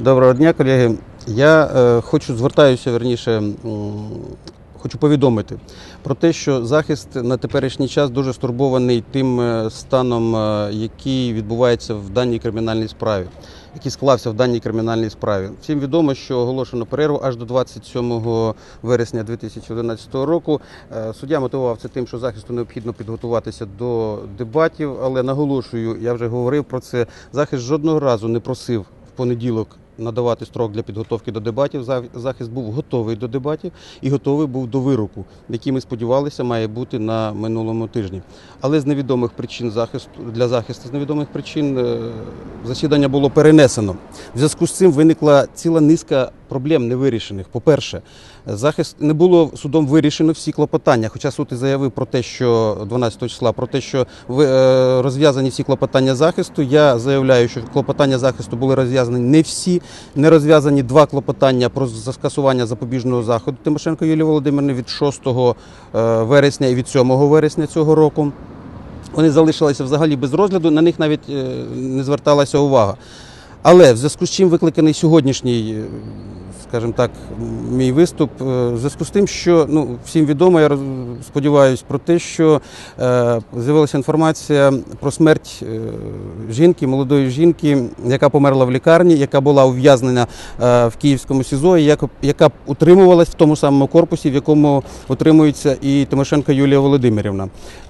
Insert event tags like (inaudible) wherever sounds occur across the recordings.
Доброго дня, колеги. Я е, хочу звертаюся верніше, м, хочу повідомити про те, що захист на теперішній час дуже стурбований тим е, станом, е, який відбувається в даній кримінальній справі, який склався в даній кримінальній справі. Всім відомо, що оголошено перерву аж до 27 вересня 2011 року. Е, Суддя мотивував це тим, що захисту необхідно підготуватися до дебатів, але наголошую, я вже говорив про це. Захист жодного разу не просив в понеділок надавати строк для підготовки до дебатів. Захист був готовий до дебатів і готовий був до вироку, який ми сподівалися має бути на минулому тижні. Але з невідомих причин захисту для захисту з невідомих причин е, засідання було перенесено. В зв'язку з цим виникла ціла низка проблем невирішених. По-перше, захист не було судом вирішено всі клопотання. Хоча суд і заявив про те, що 12 числа про те, що е, розв'язані всі клопотання захисту. Я заявляю, що клопотання захисту були розв'язані не всі. Не розв'язані два клопотання про скасування запобіжного заходу Тимошенко Юлії Володимирівни від 6 е, вересня і від 7 вересня цього року. Вони залишилися взагалі без розгляду, на них навіть е, не зверталася увага. Але в зв'язку з чим викликаний сьогоднішній, скажімо так, мій виступ, е, в зв'язку з тим, що ну, всім відомо, я сподіваюся, про те, що е, з'явилася інформація про смерть е, жінки, молодої жінки, яка померла в лікарні, яка була ув'язнена е, в Київському СІЗО, і як- яка утримувалась в тому самому корпусі, в якому утримується і Тимошенко Юлія Володимирівна. Е,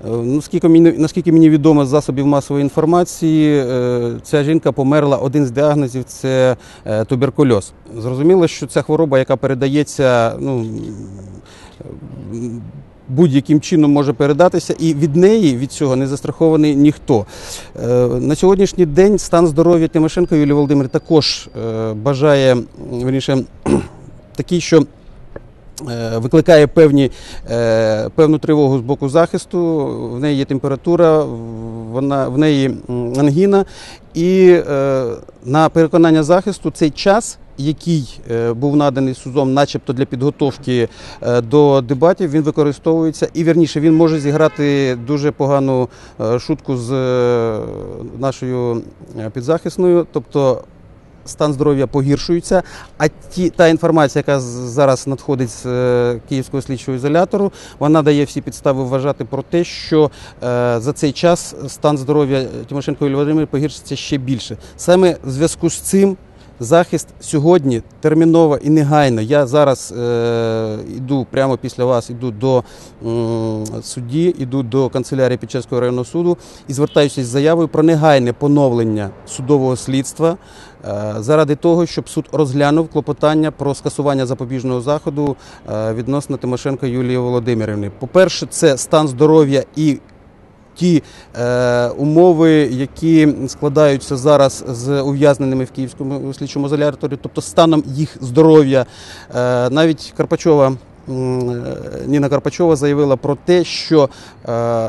Ну, скільки мені, наскільки мені відомо з засобів масової інформації, е, ця жінка померла. Один з діагнозів це е, туберкульоз. Зрозуміло, що ця хвороба, яка передається, ну будь-яким чином може передатися, і від неї від цього не застрахований ніхто. Е, На сьогоднішній день стан здоров'я Тимошенко Юлії Володимир також е, бажає верніше, (clears throat) такий, що е, викликає певні, певну тривогу з боку захисту. В неї є температура, вона, в неї ангіна. І на переконання захисту цей час, який е, був наданий судом, начебто для підготовки е, до дебатів, він використовується і вірніше він може зіграти дуже погану е, шутку з нашою підзахисною. Тобто стан здоров'я погіршується, а ті, та інформація, яка зараз надходить з е, Київського слідчого ізолятору, вона дає всі підстави вважати про те, що е, за цей час стан здоров'я Тимошенко Юлії Володимирівни погіршиться ще більше. Саме в зв'язку з цим захист сьогодні терміново і негайно. Я зараз е, йду прямо після вас, іду до м, судді, іду до канцелярії Печерського районного суду і звертаюся з заявою про негайне поновлення судового слідства е, заради того, щоб суд розглянув клопотання про скасування запобіжного заходу е, відносно Тимошенко Юлії Володимирівни. По-перше, це стан здоров'я і ті е, умови, які складаються зараз з ув'язненими в Київському слідчому ізоляторі, тобто станом їх здоров'я. Е, навіть Карпачова. е, Ніна Карпачова заявила про те, що е,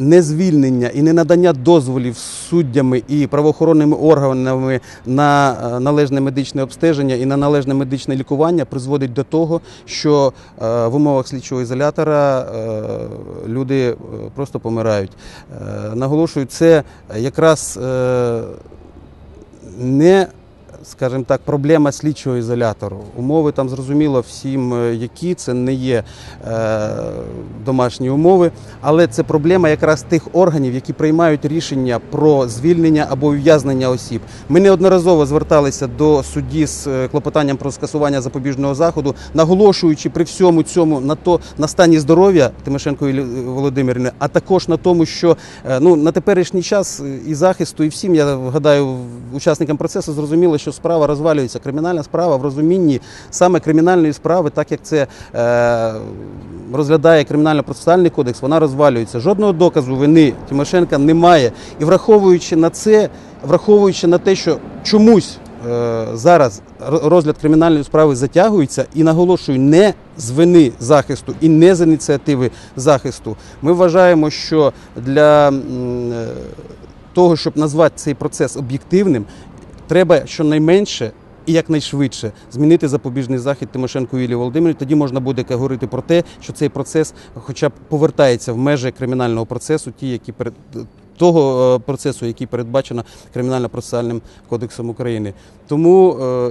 незвільнення і ненадання дозволів суддями і правоохоронними органами на е, належне медичне обстеження і на належне медичне лікування призводить до того, що е, в умовах слідчого ізолятора е, люди просто помирають. Наголошую, це якраз не скажімо так, проблема слідчого ізолятору. Умови там зрозуміло всім, е, які це не є е, домашні умови, але це проблема якраз тих органів, які приймають рішення про звільнення або ув'язнення осіб. Ми неодноразово зверталися до судді з е, клопотанням про скасування запобіжного заходу, наголошуючи при всьому цьому на то на стані здоров'я Тимошенко Юлії Володимирівни, а також на тому, що ну на теперішній час і захисту, і всім я гадаю, учасникам процесу зрозуміло, що справа розвалюється. Кримінальна справа в розумінні саме кримінальної справи, так як це е, розглядає кримінально-процесуальний кодекс, вона розвалюється. Жодного доказу вини Тимошенка немає. І враховуючи на це, враховуючи на те, що чомусь е, зараз розгляд кримінальної справи затягується, і наголошую, не з вини захисту і не з ініціативи захисту. Ми вважаємо, що для е, того, щоб назвати цей процес об'єктивним, треба щонайменше і якнайшвидше змінити запобіжний захід Тимошенко Юлії Володимирівні. Тоді можна буде говорити про те, що цей процес, хоча б повертається в межі кримінального процесу, ті, які перед того е, процесу, який передбачено кримінально-процесуальним кодексом України. Тому е,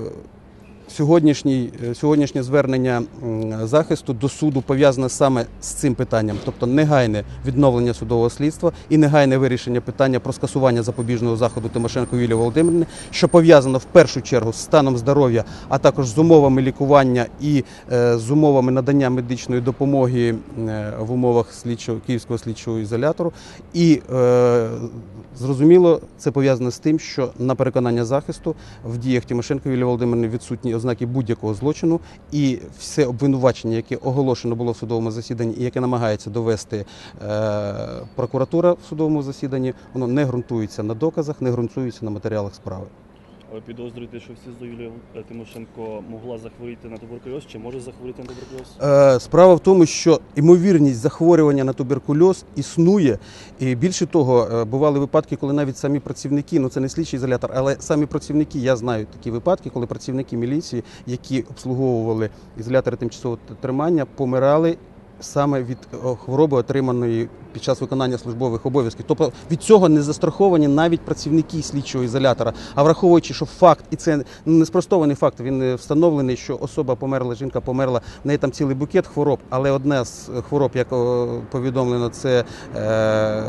сьогоднішнє звернення захисту до суду пов'язане саме з цим питанням, тобто негайне відновлення судового слідства і негайне вирішення питання про скасування запобіжного заходу Тимошенко Юлії Володимирівни, що пов'язано в першу чергу з станом здоров'я, а також з умовами лікування і е, з умовами надання медичної допомоги е, в умовах слідчого київського слідчого ізолятору. І е, зрозуміло, це пов'язано з тим, що на переконання захисту в діях Тимошенко Юлії Володимирівни відсутні ознаки будь-якого злочину, і все обвинувачення, яке оголошено було в судовому засіданні, і яке намагається довести е, прокуратура в судовому засіданні, воно не ґрунтується на доказах, не ґрунтується на матеріалах справи. Ви підозрюєте, що всі Юлія е, Тимошенко могла захворіти на туберкульоз чи може захворіти на туберкульоз? Е, Справа в тому, що ймовірність захворювання на туберкульоз існує. І більше того, е, бували випадки, коли навіть самі працівники, ну це не слідчий ізолятор, але самі працівники, я знаю такі випадки, коли працівники міліції, які обслуговували ізолятори тимчасового тримання, помирали. Саме від е, хвороби, отриманої під час виконання службових обов'язків, тобто від цього не застраховані навіть працівники слідчого ізолятора. А враховуючи, що факт, і це не спростований факт, він встановлений, що особа померла, жінка померла, в неї там цілий букет хвороб, але одна з хвороб, як повідомлено, це е,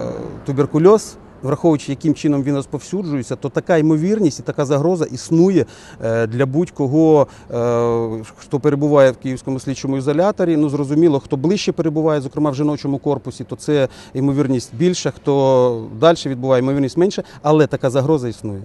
туберкульоз. Враховуючи, яким чином він розповсюджується, то така ймовірність і така загроза існує е, для будь-кого, е, хто перебуває в київському слідчому ізоляторі. Ну зрозуміло, хто ближче перебуває, зокрема в жіночому корпусі, то це ймовірність більша, хто далі відбуває ймовірність менша, але така загроза існує.